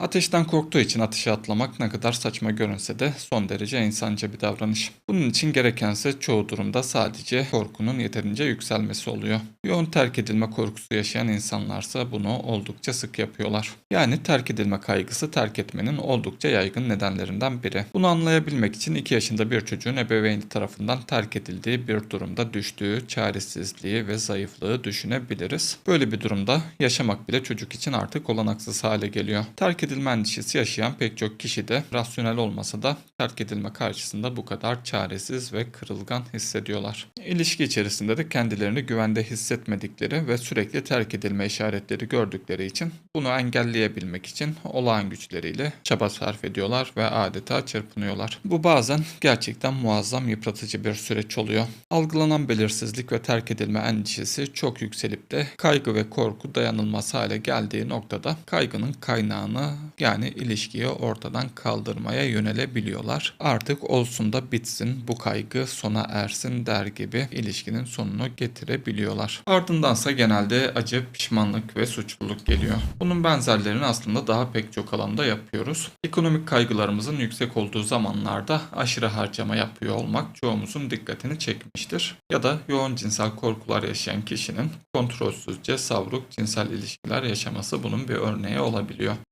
Ateşten korktuğu için ateşe atlamak ne kadar saçma görünse de son derece insanca bir davranış. Bunun için gerekense çoğu durumda sadece korkunun yeterince yükselmesi oluyor. Yoğun terk edilme korkusu yaşayan insanlarsa bunu oldukça sık yapıyorlar. Yani terk edilme kaygısı terk etmenin oldukça yaygın nedenlerinden biri. Bunu anlayabilmek için 2 yaşında bir çocuğun ebeveyni tarafından terk edildiği bir durumda düştüğü çaresizliği ve zayıflığı düşünebiliriz. Böyle bir durumda yaşamak bile çocuk için artık olanaksız hale geliyor. Terk edilme endişesi yaşayan pek çok kişi de rasyonel olmasa da terk edilme karşısında bu kadar çaresiz ve kırılgan hissediyorlar. İlişki içerisinde de kendilerini güvende hissetmedikleri ve sürekli terk edilme işaretleri gördükleri için bunu engelleyebilmek için olağan güçleriyle çaba sarf ediyorlar ve adeta çırpınıyorlar. Bu bazen gerçekten muazzam yıpratıcı bir süreç oluyor. Algılanan belirsizlik ve terk edilme endişesi çok yükselip de kaygı ve korku dayanılmaz hale geldiği noktada kaygının kaynağını yani ilişkiyi ortadan kaldırmaya yönelebiliyorlar. Artık olsun da bitsin bu kaygı sona ersin der gibi ilişkinin sonunu getirebiliyorlar. Ardındansa genelde acı, pişmanlık ve suçluluk geliyor. Bunun benzerlerini aslında daha pek çok alanda yapıyoruz. Ekonomik kaygılarımızın yüksek olduğu zamanlarda aşırı harcama yapıyor olmak çoğumuzun dikkatini çekmiştir. Ya da yoğun cinsel korkular yaşayan kişinin kontrolsüzce savruk cinsel ilişkiler yaşaması bunun bir örneği olabiliyor.